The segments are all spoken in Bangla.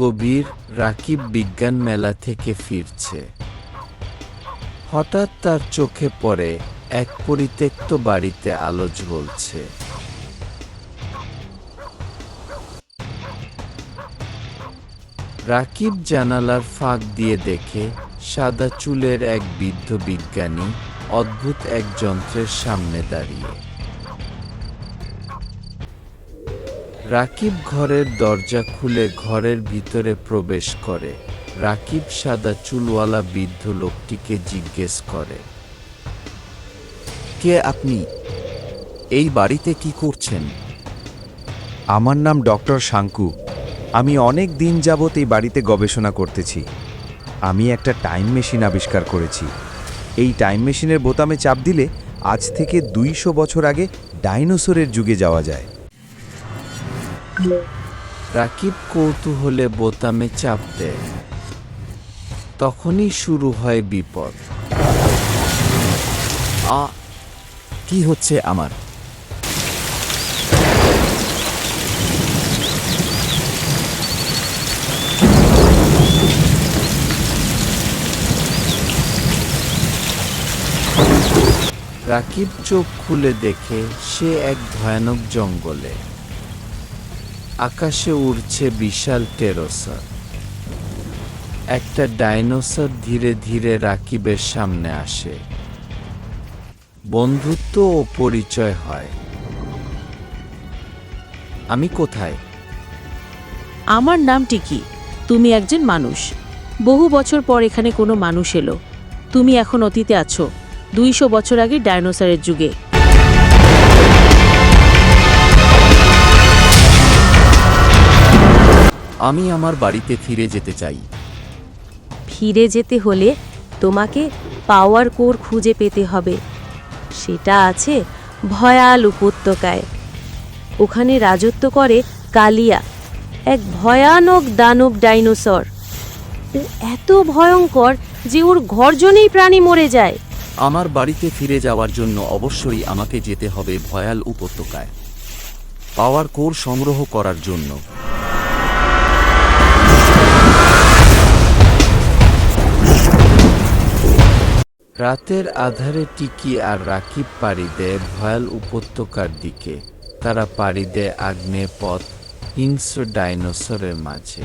গভীর রাকিব বিজ্ঞান মেলা থেকে ফিরছে। হঠাৎ তার চোখে পড়ে এক পরিত্যক্ত বাড়িতে আলো জ্বলছে। রাকিব জানালার ফাঁক দিয়ে দেখে সাদা চুলের এক বৃদ্ধ বিজ্ঞানী অদ্ভুত এক যন্ত্রের সামনে দাঁড়িয়ে। রাকিব ঘরের দরজা খুলে ঘরের ভিতরে প্রবেশ করে। রাকিব সাদা চুলওয়ালা বৃদ্ধ লোকটিকে জিজ্ঞেস করে, কে আপনি? এই বাড়িতে কি করছেন? আমার নাম ডক্টর শাঙ্কু। আমি অনেক দিন যাবত এই বাড়িতে গবেষণা করতেছি। আমি একটা টাইম মেশিন আবিষ্কার করেছি। এই টাইম মেশিনের বোতামে চাপ দিলে আজ থেকে দুইশো বছর আগে ডাইনোসরের যুগে যাওয়া যায়। রাকিব কৌতূহলে বোতামে চাপ দেয়। তখনই শুরু হয় বিপদ। আ, কি হচ্ছে আমার? রাকিব চোখ খুলে দেখে সে এক ভয়ানক জঙ্গলে। আকাশে উড়ছে বিশাল টেরোসার। একটা ডাইনোসর ধীরে ধীরে রাকিবের সামনে আসে। বন্ধুত্ব ও পরিচয় হয়। আমি কোথায়? আমার নাম টিকি তুমি একজন মানুষ। বহু বছর পর এখানে কোনো মানুষ এলো। তুমি এখন অতীতে আছো। দুইশো বছর আগে ডাইনোসরের যুগে। আমি আমার বাড়িতে ফিরে যেতে চাই। ফিরে যেতে হলে তোমাকে পাওয়ার কোর খুঁজে পেতে হবে। সেটা আছে ভয়াল উপত্যকায়। ওখানে রাজত্ব করে কালিয়া এক ভয়ানক দানব ডাইনোসর। ও এত ভয়ঙ্কর যে ওর ঘরজনেই প্রাণী মরে যায়। আমার বাড়িতে ফিরে যাওয়ার জন্য অবশ্যই আমাকে যেতে হবে ভয়াল উপত্যকায়। পাওয়ার কোর সংগ্রহ করার জন্য। রাতের আধারে টিকি আর রাকিব পাড়ি দেয় ভয়াল উপত্যকার দিকে। তারা পাড়ি দেয় আগ্নেয় পথ হিংস্র ডাইনোসরের মাঝে।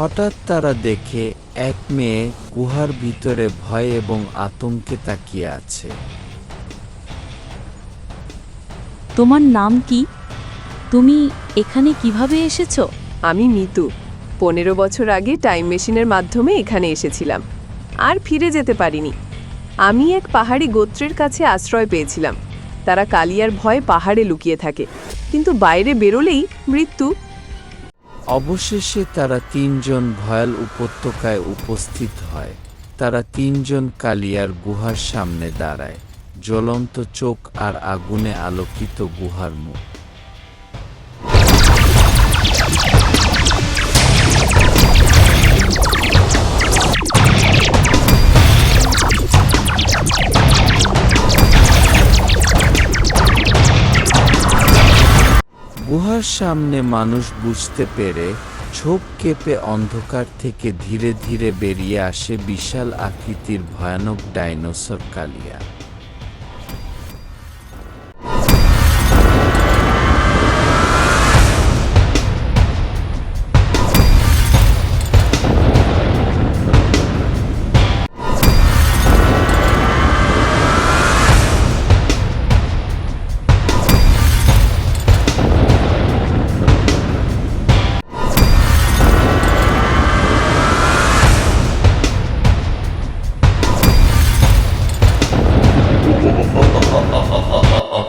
হঠাৎ তারা দেখে এক মেয়ে গুহার ভিতরে ভয় এবং আতঙ্কে তাকিয়ে আছে। তোমার নাম কি? তুমি এখানে কীভাবে এসেছ? আমি মিতু। পনেরো বছর আগে টাইম মেশিনের মাধ্যমে এখানে এসেছিলাম। আর ফিরে যেতে পারিনি। আমি এক পাহাড়ি গোত্রের কাছে আশ্রয় পেয়েছিলাম। তারা কালিয়ার ভয়ে পাহাড়ে লুকিয়ে থাকে। কিন্তু বাইরে বেরোলেই মৃত্যু অবশেষে তারা তিনজন ভয়াল উপত্যকায় উপস্থিত হয়। তারা তিনজন কালিয়ার গুহার সামনে দাঁড়ায়। জ্বলন্ত চোখ আর আগুনে আলোকিত গুহার মুখ। গুহার সামনে মানুষ বুঝতে পেরে ছোপ কেঁপে অন্ধকার থেকে ধীরে ধীরে বেরিয়ে আসে বিশাল আকৃতির ভয়ানক ডাইনোসর কালিয়া।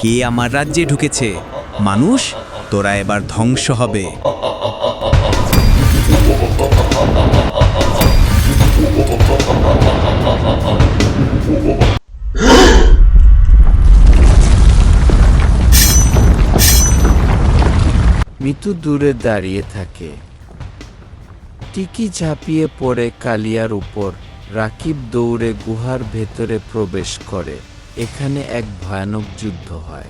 কে আমার রাজ্যে ঢুকেছে? মানুষ, তোরা এবার ধ্বংস হবে। মিতু দূরে দাঁড়িয়ে থাকে। টিকি ঝাঁপিয়ে পড়ে কালিয়ার উপর। রাকিব দৌড়ে গুহার ভেতরে প্রবেশ করে। এখানে এক ভয়ানক যুদ্ধ হয়।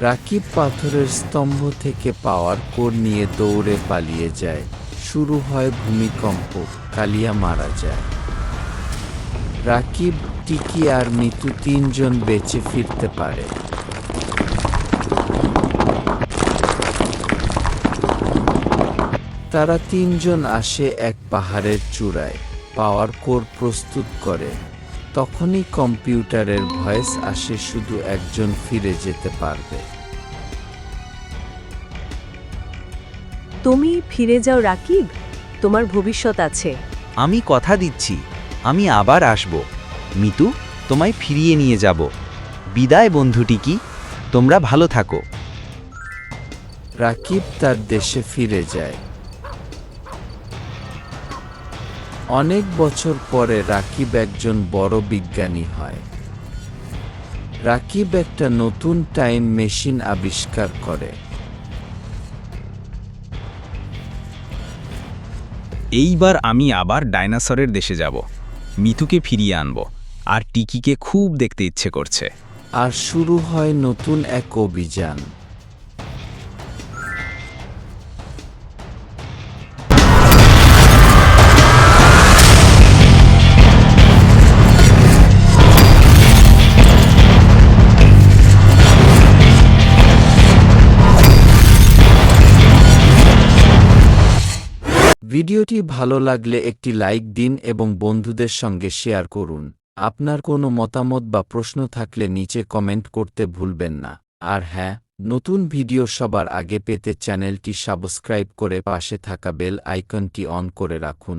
রাকিব পাথরের স্তম্ভ থেকে পাওয়ার কোর নিয়ে দৌড়ে পালিয়ে যায়। শুরু হয় ভূমিকম্প, কালিয়া মারা যায়। রাকিব, টিকি আর মিতু তিনজন বেঁচে ফিরতে পারে। তারা তিনজন আসে এক পাহাড়ের চূড়ায়। পাওয়ার কোর প্রস্তুত করে। তখনই কম্পিউটারের ভয়েস আসে শুধু একজন ফিরে যেতে পারবে। তুমি ফিরে যাও রাকিব তোমার ভবিষ্যৎ আছে। আমি কথা দিচ্ছি আমি আবার আসব। মিতু তোমায় ফিরিয়ে নিয়ে যাব। বিদায় বন্ধুটি কি? তোমরা ভালো থাকো। রাকিব তার দেশে ফিরে যায়। অনেক বছর পরে রাকিব একজন বড় বিজ্ঞানী হয়। রাকিব একটা নতুন টাইম মেশিন আবিষ্কার করে। এইবার আমি আবার ডাইনোসরের দেশে যাব মিতুকে ফিরিয়ে আনব আর টিকিকে খুব দেখতে ইচ্ছে করছে। আর শুরু হয় নতুন এক অভিযান। ভিডিওটি ভালো লাগলে একটি লাইক দিন এবং বন্ধুদের সঙ্গে শেয়ার করুন। আপনার কোনো মতামত বা প্রশ্ন থাকলে নিচে কমেন্ট করতে ভুলবেন না। আর হ্যাঁ নতুন ভিডিও সবার আগে পেতে চ্যানেলটি সাবস্ক্রাইব করে পাশে থাকা বেল আইকনটি অন করে রাখুন।